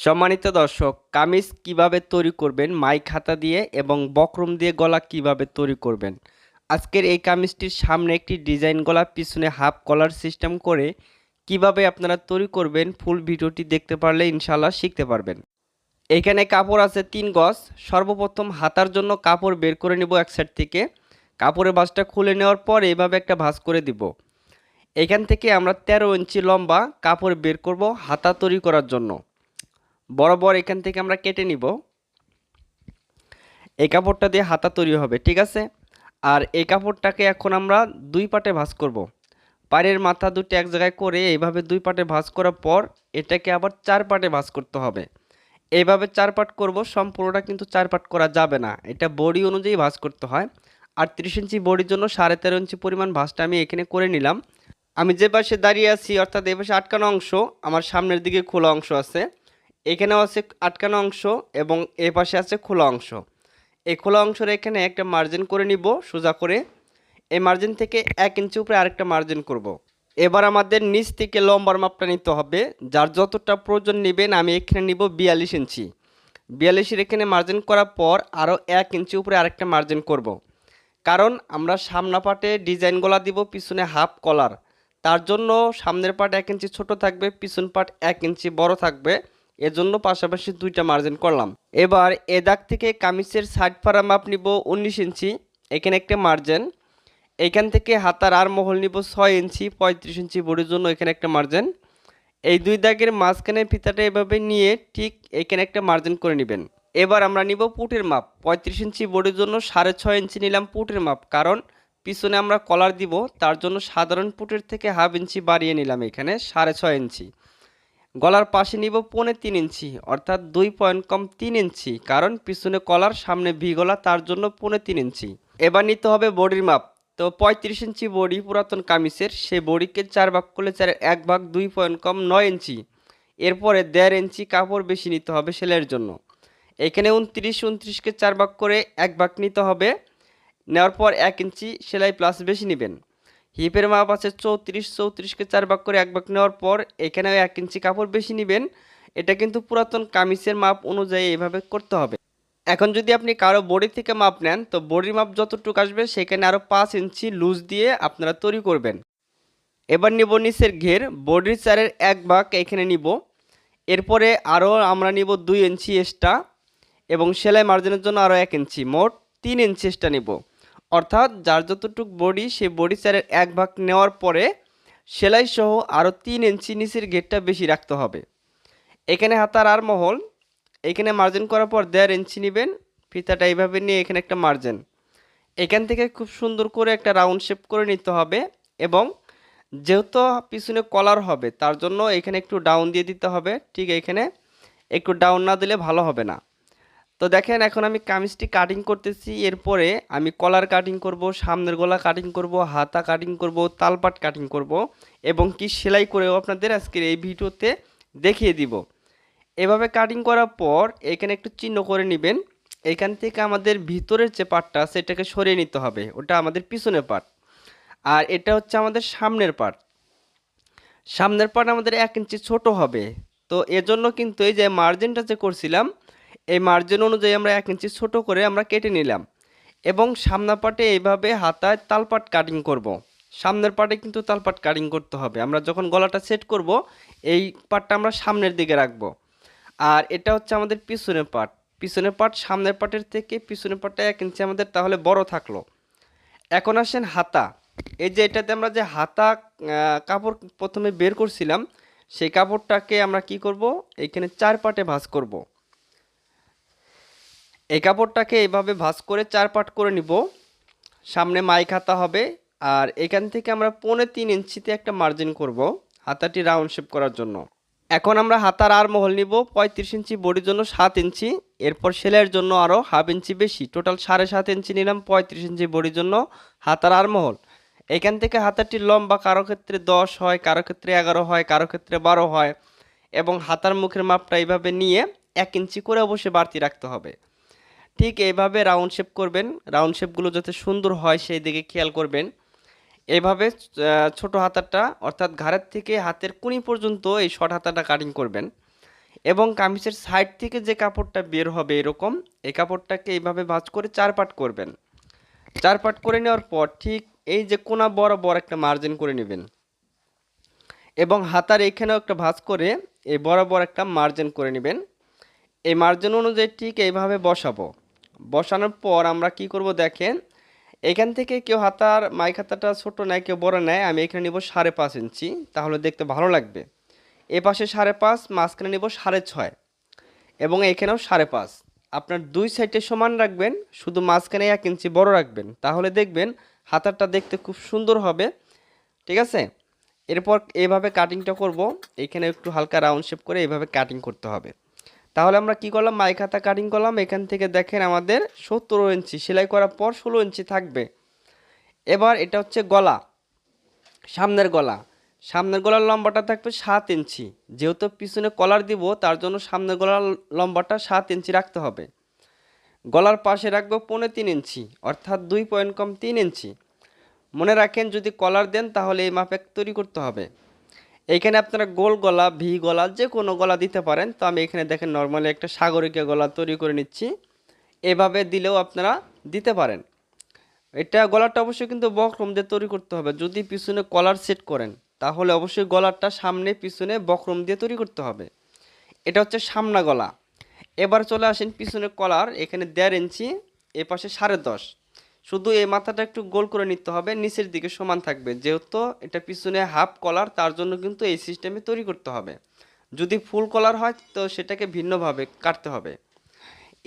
সম্মানিত দর্শক, কামিজ কীভাবে তৈরি করবেন মাই খাতা দিয়ে এবং বক্রম দিয়ে গলা কীভাবে তৈরি করবেন? আজকের এই কামিজটির সামনে একটি ডিজাইন গলা, পিছনে হাফ কলার সিস্টেম করে কীভাবে আপনারা তৈরি করবেন, ফুল ভিডিওটি দেখতে পারলে ইনশাল্লাহ শিখতে পারবেন। এখানে কাপড় আছে তিন গজ, সর্বপ্রথম হাতার জন্য কাপড় বের করে নেব এক সাইড থেকে। কাপড়ের ভাঁজটা খুলে নেওয়ার পর এইভাবে একটা ভাঁজ করে দিব। এখান থেকে আমরা তেরো ইঞ্চি লম্বা কাপড় বের করব হাতা তৈরি করার জন্য। বরাবর এখান থেকে আমরা কেটে নিব। এই কাপড়টা দিয়ে হাতা তৈরি হবে, ঠিক আছে? আর এই কাপড়টাকে এখন আমরা দুই পাটে ভাঁজ করব। পায়ের মাথা দুটো এক জায়গায় করে এইভাবে দুই পাটে ভাঁজ করার পর এটাকে আবার চার পাটে ভাঁজ করতে হবে। এইভাবে চার পাট করব, সম্পূর্ণটা কিন্তু চার পাট করা যাবে না। এটা বডি অনুযায়ী ভাঁজ করতে হয়। আর তিরিশ ইঞ্চি বডির জন্য সাড়ে তেরো ইঞ্চি পরিমাণ ভাঁজটা আমি এখানে করে নিলাম। আমি যে পাশে দাঁড়িয়ে আছি, অর্থাৎ এ পাশে আটকানো অংশ, আমার সামনের দিকে খোলা অংশ আছে। এখানেও আছে আটকানো অংশ এবং এ পাশে আছে খোলা অংশ। এই খোলা অংশের এখানে একটা মার্জিন করে নিব, সোজা করে। এই মার্জিন থেকে এক ইঞ্চি উপরে আরেকটা মার্জিন করব। এবার আমাদের নিচ থেকে লম্বার মাপটা নিতে হবে। যার যতটা প্রয়োজন নেবেন আমি এখানে নিব বিয়াল্লিশ ইঞ্চি বিয়াল্লিশের এখানে মার্জিন করার পর আরও এক ইঞ্চি উপরে আরেকটা মার্জিন করব। কারণ আমরা সামনা পাটে ডিজাইন গলা দিব পিছনে হাফ কলার তার জন্য সামনের পাট এক ইঞ্চি ছোট থাকবে, পিছন পাট এক ইঞ্চি বড় থাকবে। এজন্য পাশাপাশি দুইটা মার্জিন করলাম। এবার এ দাগ থেকে কামিজের সাইড ফাড়া মাপ নিব উনিশ ইঞ্চি, এখানে একটা মার্জিন এখান থেকে হাতার আর মহল নিব ছয় ইঞ্চি, পঁয়ত্রিশ ইঞ্চি বডির জন্য এখানে একটা মার্জিন এই দুই দাগের মাঝখানে ফিতাটা এভাবে নিয়ে ঠিক এখানে একটা মার্জিন করে নেবেন। এবার আমরা নিব পুটের মাপ। পঁয়ত্রিশ ইঞ্চি বডির জন্য সাড়ে ছয় ইঞ্চি নিলাম পুটের মাপ, কারণ পিছনে আমরা কলার দিব, তার জন্য সাধারণ পুটের থেকে হাফ ইঞ্চি বাড়িয়ে নিলাম এখানে সাড়ে ছয় ইঞ্চি। গলার পাশে নিব পৌনে তিন ইঞ্চি, অর্থাৎ দুই পয়েন্ট কম তিন ইঞ্চি, কারণ পিছনে কলার সামনে ভি গলা, তার জন্য পৌনে তিন ইঞ্চি। এবার নিতে হবে বডির মাপ। তো পঁয়ত্রিশ ইঞ্চি বডি পুরাতন কামিজের সেই বডিকে চার ভাগ করলে চার এক ভাগ দুই পয়েন্ট কম নয় ইঞ্চি। এরপরে দেড় ইঞ্চি কাপড় বেশি নিতে হবে সেলাইয়ের জন্য। এখানে উনত্রিশ উনত্রিশকে চার ভাগ করে এক ভাগ নিতে হবে। নেওয়ার পর এক ইঞ্চি সেলাই প্লাস বেশি নেবেন। হিপের মাপ আছে চৌত্রিশ, চৌত্রিশকে চার ভাগ করে এক ভাগ নেওয়ার পর এখানেও এক ইঞ্চি কাপড় বেশি নেবেন। এটা কিন্তু পুরাতন কামিজের মাপ অনুযায়ী এভাবে করতে হবে। এখন যদি আপনি কারও বডি থেকে মাপ নেন, তো বডির মাপ যতটুকু আসবে, সেখানে আরও পাঁচ ইঞ্চি লুজ দিয়ে আপনারা তৈরি করবেন। এবার নিব নিচের ঘের, বডির চারের এক ভাগ এখানে নিব। এরপরে আরও আমরা নিব দুই ইঞ্চি এক্সট্রা এবং সেলাই মার্জিনের জন্য আরও এক ইঞ্চি, মোট তিন ইঞ্চি এক্সট্রা নিব। অর্থাৎ যার যতটুক বডি, সে বডি চারের এক ভাগ নেওয়ার পরে সেলাই সহ আরও তিন ইঞ্চি নিচের গেটটা বেশি রাখতে হবে। এখানে হাতার আর মহল। এখানে মার্জিন করার পর দেড় ইঞ্চি নেবেন। ফিতাটা এইভাবে নিয়ে এখানে একটা মার্জিন এখান থেকে খুব সুন্দর করে একটা রাউন্ড শেপ করে নিতে হবে এবং যেহেতু পিছনে কলার হবে, তার জন্য এখানে একটু ডাউন দিয়ে দিতে হবে। ঠিক এখানে। একটু ডাউন না দিলে ভালো হবে না। তো দেখেন, এখন আমি কামিজটি কাটিং করতেছি। এরপরে আমি কলার কাটিং করব, সামনের গলা কাটিং করব, হাতা কাটিং করব, তালপাট কাটিং করব এবং কি সেলাই করেও আপনাদের আজকের এই ভিডিওতে দেখিয়ে দিব। এভাবে কাটিং করার পর এখানে একটু চিহ্ন করে নেবেন। এখান থেকে আমাদের ভিতরের যে পার্টটা আছে, এটাকে সরিয়ে নিতে হবে। ওটা আমাদের পিছনের পার্ট আর এটা হচ্ছে আমাদের সামনের পার্ট সামনের পার্ট আমাদের এক ইঞ্চি ছোট হবে। তো এজন্য কিন্তু এই যে মার্জিনটা যে করছিলাম এই মার্জিন অনুযায়ী আমরা এক ইঞ্চি ছোট করে আমরা কেটে নিলাম। এবং সামনা পাটে এইভাবে হাতায় তালপাট কাটিং করব। সামনের পাটে কিন্তু তালপাট কাটিং করতে হবে। আমরা যখন গলাটা সেট করব, এই পাটটা আমরা সামনের দিকে রাখব। আর এটা হচ্ছে আমাদের পিছনের পাট। পিছনের পাট সামনের পাটের থেকে পিছনের পাটটা এক ইঞ্চি আমাদের তাহলে বড় থাকল। এখন আসেন হাতা। এই যে এটাতে আমরা যে হাতা কাপড় প্রথমে বের করছিলাম, সেই কাপড়টাকে আমরা কি করব? এইখানে চার পাটে ভাঁজ করব। এই কাপড়টাকে এইভাবে ভাঁজ করে চার পাট করে নিব। সামনে মাইক হাতা হবে আর এখান থেকে আমরা পৌনে তিন ইঞ্চিতে একটা মার্জিন করব হাতাটি রাউন্ড শেপ করার জন্য। এখন আমরা হাতার আর মহল নিব, পঁয়ত্রিশ ইঞ্চি বডির জন্য সাত ইঞ্চি, এরপর সেলাইয়ের জন্য আরও হাফ ইঞ্চি বেশি। টোটাল সাড়ে সাত ইঞ্চি নিলাম পঁয়ত্রিশ ইঞ্চি বডির জন্য হাতার আর মহল এখান থেকে হাতারটির লম্বা, কারও ক্ষেত্রে দশ হয়, কারও ক্ষেত্রে এগারো হয়, কারও ক্ষেত্রে বারো হয় এবং হাতার মুখের মাপটা এইভাবে নিয়ে এক ইঞ্চি করে অবশ্যই বাড়তি রাখতে হবে। ঠিক এইভাবে রাউন্ড শেপ করবেন। রাউন্ড শেপগুলো যাতে সুন্দর হয় সেই দিকে খেয়াল করবেন। এইভাবে আহ, ছোট হাতাটা অর্থাৎ ঘাড়ের থেকে হাতের কুনি পর্যন্ত এই শর্ট হাতাটা কাটিং করবেন। এবং কামিজের সাইড থেকে যে কাপড়টা বের হবে এরকম এই কাপড়টাকে এইভাবে ভাঁজ করে চার পাট করবেন। চার পাট করে নেওয়ার পর ঠিক এই যে কোনা বরাবর একটা মার্জিন করে নেবেন। এবং হাতার এইখানেও একটা ভাঁজ করে এই বরাবর একটা মার্জিন করে নেবেন। এই মার্জিন অনুযায়ী ঠিক এইভাবে বসাবো। বসানোর পর আমরা কি করব দেখেন, এখান থেকে কেউ হাতার, মাইক হাতাটা ছোট নেয়, কেউ বড় নেয়, আমি এখানে নিব সাড়ে পাঁচ ইঞ্চি, তাহলে দেখতে ভালো লাগবে। এ পাশে সাড়ে পাঁচ, মাঝখানে নিব সাড়ে ছয়, এবং এখানেও সাড়ে পাঁচ। আপনার দুই সাইডে সমান রাখবেন, শুধু মাঝখানে এক ইঞ্চি বড় রাখবেন। তাহলে দেখবেন হাতারটা দেখতে খুব সুন্দর হবে, ঠিক আছে? এরপর এইভাবে কাটিংটা করব, এখানে একটু হালকা রাউন্ড শেপ করে এইভাবে কাটিং করতে হবে। তাহলে আমরা কি করলাম? মাইক হাতা কাটিং করলাম। এখান থেকে দেখেন আমাদের সত্তর ইঞ্চি, সেলাই করার পর ষোলো ইঞ্চি থাকবে। এবার এটা হচ্ছে গলা, সামনের গলা। সামনের গলার লম্বাটা থাকবে সাত ইঞ্চি। যেহেতু পিছনে কলার দিব, তার জন্য সামনের গলার লম্বাটা সাত ইঞ্চি রাখতে হবে। গলার পাশে রাখব পৌনে তিন ইঞ্চি, অর্থাৎ দুই পয়েন্ট কম তিন ইঞ্চি। মনে রাখেন, যদি কলার দেন, তাহলে এই মাপে তৈরি করতে হবে। এইখানে আপনারা গোল গলা, ভি গলা যে কোনো গলা দিতে পারেন। তো আমি এখানে দেখেন নর্মালি একটা সাগরিকা গলা তৈরি করে নিচ্ছি। এভাবে দিলেও আপনারা দিতে পারেন। এটা গলাটা অবশ্যই কিন্তু বক্রম দিয়ে তৈরি করতে হবে। যদি পিছনে কলার সেট করেন, তাহলে অবশ্যই গলাটা সামনে, পিছনে বক্রম দিয়ে তৈরি করতে হবে। এটা হচ্ছে সামনা গলা। এবার চলে আসেন পিছনে কলার এখানে দেড় ইঞ্চি এ পাশে সাড়ে দশ। শুধু এই মাথাটা একটু গোল করে নিতে হবে, নিচের দিকে সমান থাকবে। যেহেতু এটা পিছনে হাফ কলার তার জন্য কিন্তু এই সিস্টেমে তৈরি করতে হবে। যদি ফুল কলার হয়, তো সেটাকে ভিন্নভাবে কাটতে হবে।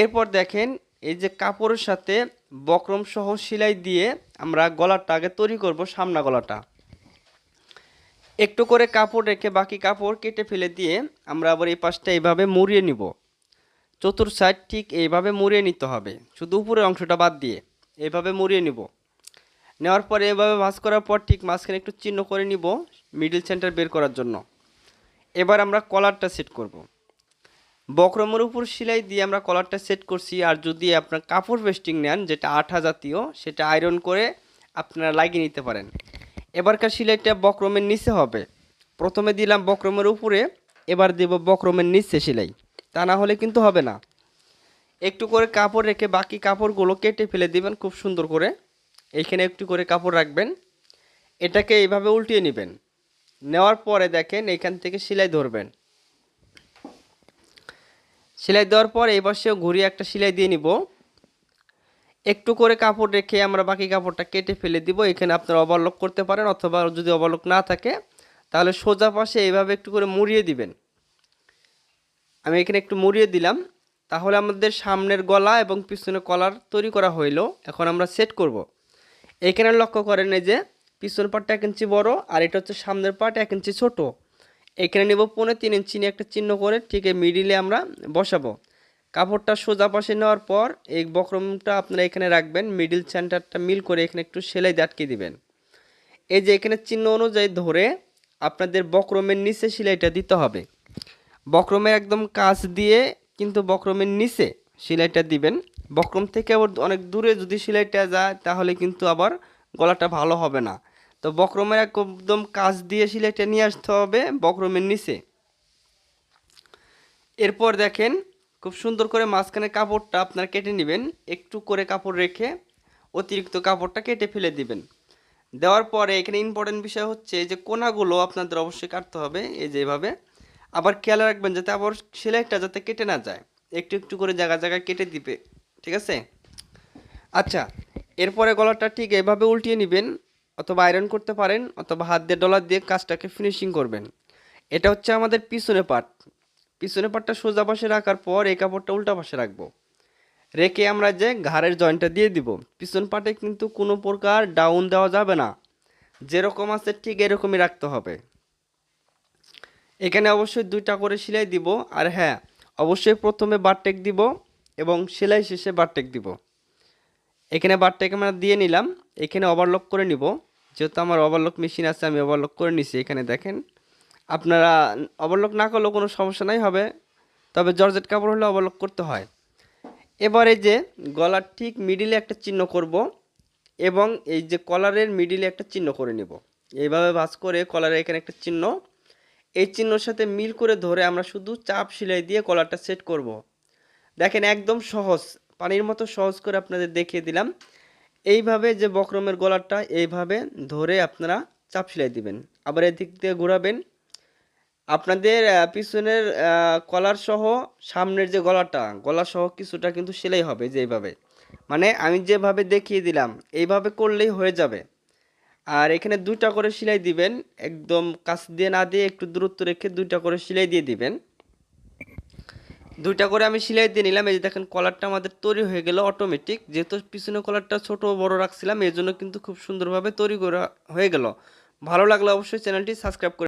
এরপর দেখেন, এই যে কাপড়ের সাথে বক্রম সহ সেলাই দিয়ে আমরা গলাটা আগে তৈরি করব, সামনা গলাটা। একটু করে কাপড় রেখে বাকি কাপড় কেটে ফেলে দিয়ে আমরা আবার এই পাশটা এইভাবে মুড়িয়ে নিব। চতুর সাইড ঠিক এইভাবে মুড়িয়ে নিতে হবে, শুধু উপরের অংশটা বাদ দিয়ে। এইভাবে মুড়িয়ে নিব। নেওয়ার পরে এভাবে ভাঁজ করার পর ঠিক মাঝখানে একটু চিহ্ন করে নিব মিডিল সেন্টার বের করার জন্য। এবার আমরা কলারটা সেট করব। বক্রমের উপর সেলাই দিয়ে আমরা কলারটা সেট করছি আর যদি আপনার কাপড় পেস্টিং নেন, যেটা আঠা জাতীয়, সেটা আয়রন করে আপনারা লাগিয়ে নিতে পারেন। এবারকার সেলাইটা বক্রমের নিচে হবে। প্রথমে দিলাম বক্রমের উপরে, এবার দেব বক্রমের নিচে সেলাই। তা না হলে কিন্তু হবে না। একটু করে কাপড় রেখে বাকি কাপড়গুলো কেটে ফেলে দিবেন খুব সুন্দর করে। এইখানে একটু করে কাপড় রাখবেন। এটাকে এইভাবে উল্টিয়ে নেবেন। নেওয়ার পরে দেখেন এইখান থেকে সেলাই ধরবেন। সেলাই দেওয়ার পর এই পাশেও ঘুরিয়ে একটা সেলাই দিয়ে নিব। একটু করে কাপড় রেখে আমরা বাকি কাপড়টা কেটে ফেলে দিব। এখানে আপনারা ওভারলক করতে পারেন অথবা যদি ওভারলক না থাকে, তাহলে সোজা পাশে এইভাবে একটু করে মুড়িয়ে দিবেন। আমি এখানে একটু মুড়িয়ে দিলাম। তাহলে আমাদের সামনের গলা এবং পিছনে কলার তৈরি করা হইল। এখন আমরা সেট করব। এখানে লক্ষ্য করেন এই যে, পিছনের পাটটা এক ইঞ্চি বড় আর এটা হচ্ছে সামনের পাট এক ইঞ্চি ছোট। এখানে নেব পৌনে তিন ইঞ্চি নিয়ে একটা চিহ্ন করে ঠিক এই মিডিলে আমরা বসাবো। কাপড়টা সোজা পাশে নেওয়ার পর এই বক্রমটা আপনারা এখানে রাখবেন মিডিল সেন্টারটা মিল করে এখানে একটু সেলাই আটকে দিবেন। এই যে এখানে চিহ্ন অনুযায়ী ধরে আপনাদের বক্রমের নিচে সেলাইটা দিতে হবে। বক্রমের একদম কাছ দিয়ে কিন্তু বক্রমের নিচে সেলাইটা দিবেন। বক্রম থেকে আবার অনেক দূরে যদি সেলাইটা যায়, তাহলে কিন্তু আবার গলাটা ভালো হবে না। তো বক্রমের একদম কাছ দিয়ে সেলাইটা নিয়ে আসতে হবে বক্রমের নিচে। এরপর দেখেন, খুব সুন্দর করে মাঝখানে কাপড়টা আপনার কেটে নেবেন। একটু করে কাপড় রেখে অতিরিক্ত কাপড়টা কেটে ফেলে দিবেন। দেওয়ার পরে এখানে ইম্পর্টেন্ট বিষয় হচ্ছে যে কোনাগুলো আপনাদের অবশ্যই কাটতে হবে। এই যে এভাবে আবার খেয়াল রাখবেন যাতে আবার সেলাইটা যাতে কেটে না যায়। একটু একটু করে জায়গা জায়গায় কেটে দিবে, ঠিক আছে? আচ্ছা এরপরে গলাটা ঠিক এভাবে উল্টিয়ে নেবেন অথবা আয়রন করতে পারেন অথবা হাত দিয়ে, ডলার দিয়ে কাজটাকে ফিনিশিং করবেন। এটা হচ্ছে আমাদের পিছনে পাট পিছনে পাটটা সোজা পাশে রাখার পর এই কাপড়টা উল্টা পাশে রাখব। রেখে আমরা যে ঘাড়ের জয়েন্টটা দিয়ে দিব। পিছন পাটে কিন্তু কোনো প্রকার ডাউন দেওয়া যাবে না। যেরকম আছে ঠিক এরকমই রাখতে হবে। এখানে অবশ্যই দুইটা করে সেলাই দিব, আর হ্যাঁ অবশ্যই প্রথমে বারটেক দিব এবং সেলাই শেষে বারটেক দিব। এখানে বারটেক আমরা দিয়ে নিলাম, এখানে ওভারলক করে নিব। যেহেতু আমার ওভারলক মেশিন আছে, আমি ওভারলক করে নিছি এখানে দেখেন। আপনারা ওভারলক না করলেও কোনো সমস্যা নাই, হবে। তবে জর্জেট কাপড় হলে ওভারলক করতে হয়। এবারে যে গলার ঠিক মিডিলে একটা চিহ্ন করব এবং এই যে কলারের মিডিলে একটা চিহ্ন করে নিব। এইভাবে ভাঁজ করে কলারে এখানে একটা চিহ্ন এই চিহ্নর সাথে মিল করে ধরে আমরা শুধু চাপ সেলাই দিয়ে কলারটা সেট করব। দেখেন একদম সহজ, পানির মতো সহজ করে আপনাদের দেখিয়ে দিলাম। এইভাবে যে বক্রমের গলারটা এইভাবে ধরে আপনারা চাপ সেলাই দিবেন। আবার এদিক দিয়ে ঘোরাবেন। আপনাদের পিছনের কলার সহ সামনের যে গলাটা, গলা সহ কিছুটা কিন্তু সেলাই হবে যে এইভাবে মানে আমি যেভাবে দেখিয়ে দিলাম, এইভাবে করলেই হয়ে যাবে। আর এখানে দুইটা করে সেলাই দিবেন। একদম কাছ দিয়ে না দিয়ে একটু দূরত্ব রেখে দুইটা করে সেলাই দিয়ে দিবেন। দুইটা করে আমি সেলাই দিয়ে নিলাম। এই যে দেখেন কলারটা আমাদের তৈরি হয়ে গেল অটোমেটিক যেহেতু পিছনে কলারটা ছোট বড় রাখছিলাম, এই জন্য কিন্তু খুব সুন্দরভাবে তৈরি করা হয়ে গেল। ভালো লাগলে অবশ্যই চ্যানেলটি সাবস্ক্রাইব করে